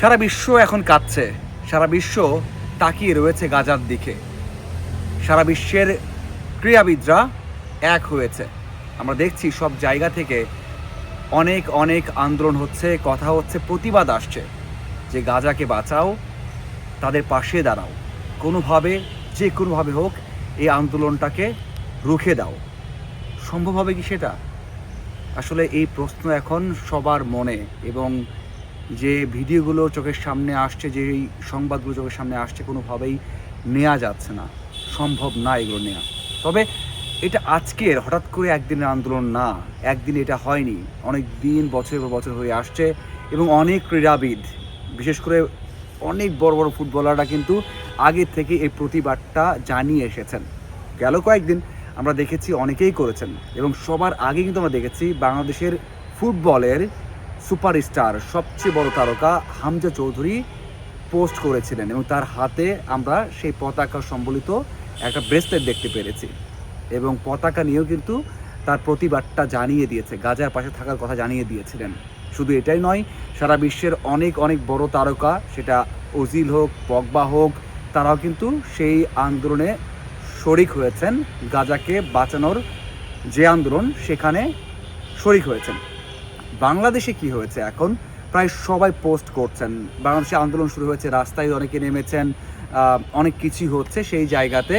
সারা বিশ্ব এখন কাঁদছে। সারা বিশ্ব তাকিয়ে রয়েছে গাজার দিকে। সারা বিশ্বের ক্রীড়াবিদরা এক হয়েছে। আমরা দেখছি সব জায়গা থেকে অনেক অনেক আন্দোলন হচ্ছে, কথা হচ্ছে, প্রতিবাদ আসছে যে গাজাকে বাঁচাও, তাদের পাশে দাঁড়াও। কোনোভাবে, যে কোনোভাবে হোক, এই আন্দোলনটাকে রুখে দাও। সম্ভব হবে কি সেটা? আসলে এই প্রশ্ন এখন সবার মনে এবং যে ভিডিওগুলো চোখের সামনে আসছে, যে এই সংবাদগুলো চোখের সামনে আসছে, কোনোভাবেই নেওয়া যাচ্ছে না। সম্ভব না এগুলো নেওয়া তবে এটা আজকের, হঠাৎ করে একদিনের আন্দোলন না। একদিন এটা হয়নি। অনেক দিন বছরের পর বছর হয়ে আসছে এবং অনেক ক্রীড়াবিদ, বিশেষ করে অনেক বড় বড় ফুটবলাররা কিন্তু আগে থেকে এই প্রতিবাদটা জানিয়ে এসেছেন। গেল কয়েকদিন আমরা দেখেছি অনেকেই করেছেন এবং সবার আগে কিন্তু আমরা দেখেছি বাংলাদেশের ফুটবলের সুপারস্টার, সবচেয়ে বড় তারকা হামজা চৌধুরী পোস্ট করেছিলেন এবং তার হাতে আমরা সেই পতাকা সম্বলিত একটা ব্রেসলেট দেখতে পেরেছি। এবং পতাকা নিয়েও কিন্তু তার প্রতিবাদটা জানিয়ে দিয়েছে, গাজার পাশে থাকার কথা জানিয়ে দিয়েছিলেন। শুধু এটাই নয়, সারা বিশ্বের অনেক অনেক বড় তারকা, সেটা ওজিল হোক, পগবা হোক, তারাও কিন্তু সেই আন্দোলনে শরিক হয়েছেন। গাজাকে বাঁচানোর যে আন্দোলন, সেখানে শরিক হয়েছেন। বাংলাদেশে কি হয়েছে এখন? প্রায় সবাই পোস্ট করছেন। বাংলাদেশে আন্দোলন শুরু হয়েছে, রাস্তায় অনেকে নেমেছেন অনেক কিছুই হচ্ছে সেই জায়গাতে।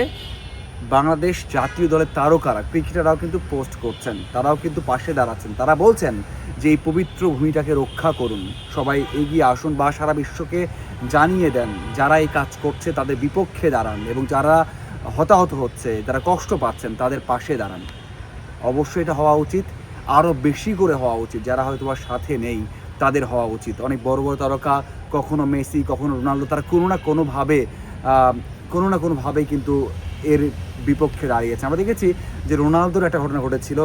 বাংলাদেশ জাতীয় দলের তারকারা ক্রিকেটাররাও কিন্তু পোস্ট করছেন, তারাও কিন্তু পাশে দাঁড়াচ্ছেন। তারা বলছেন যে এই পবিত্র ভূমিটাকে রক্ষা করুন। সবাই এগিয়ে আসুন, বা সারা বিশ্বকে জানিয়ে দেন, যারা এই কাজ করছে তাদের বিপক্ষে দাঁড়ান, এবং যারা হতাহত হচ্ছে, যারা কষ্ট পাচ্ছেন, তাদের পাশে দাঁড়ান। অবশ্যই এটা হওয়া উচিত। আরও বেশি করে হওয়া উচিত। যারা হয়তো বা সাথে নেই, তাদের হওয়া উচিত। অনেক বড় বড় তারকা, কখনো মেসি, কখনো রোনাল্ডো তারা কোনো না কোনোভাবে কোনো না কোনোভাবেই কিন্তু এর বিপক্ষে দাঁড়িয়েছে আমরা দেখেছি যে রোনালদোর একটা ঘটনা ঘটেছিল,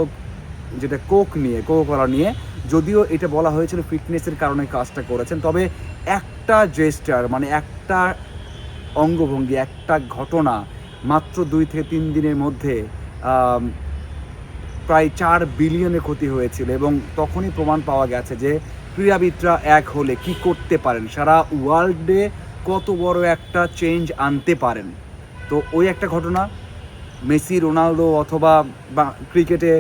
যেটা কোক নিয়ে কোকো কলা নিয়ে। যদিও এটা বলা হয়েছিল ফিটনেসের কারণে কাজটা করেছেন, তবে একটা জেস্টার মানে একটা অঙ্গভঙ্গি, একটা ঘটনা মাত্র দুই থেকে তিন দিনের মধ্যে প্রায় চার বিলিয়নের ক্ষতি হয়েছিল এবং তখনই প্রমাণ পাওয়া গেছে যে ক্রীড়াবিদরা এক হলে কি করতে পারেন। সারা ওয়ার্ল্ডে কত বড় একটা চেঞ্জ আনতে পারেন। তো ওই একটা ঘটনা, মেসি, রোনালদো অথবা ক্রিকেটে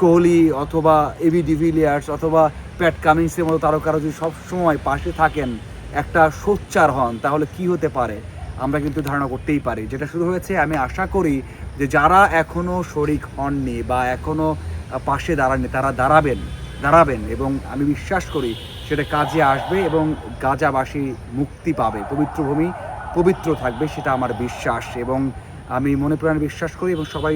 কোহলি অথবা এবি ডিভিলিয়ার্স অথবা প্যাট কামিংসের মতো তারকারা যদি সবসময় পাশে থাকেন, একটা সোচ্চার হন, তাহলে কি হতে পারে? আমরা কিন্তু ধারণা করতেই পারি। যেটা শুরু হয়েছে, আমি আশা করি যে যারা এখনও শরিক হননি বা এখনও পাশে দাঁড়াননি, তারা দাঁড়াবেন দাঁড়াবেন এবং আমি বিশ্বাস করি সেটা কাজে আসবে এবং গাজাবাসী মুক্তি পাবে। পবিত্র ভূমি পবিত্র থাকবে, সেটা আমার বিশ্বাস এবং আমি মনে প্রাণে বিশ্বাস করি এবং সবাই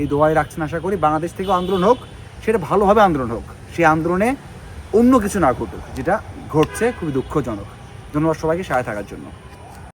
এই দোয়াই রাখছেন আশা করি, বাংলাদেশ থেকেও আন্দোলন হোক, সেটা ভালোভাবে আন্দোলন হোক। সেই আন্দোলনে অন্য কিছু না ঘটুক, যেটা ঘটছে খুবই দুঃখজনক। ধন্যবাদ সবাইকে, সাথে থাকার জন্য।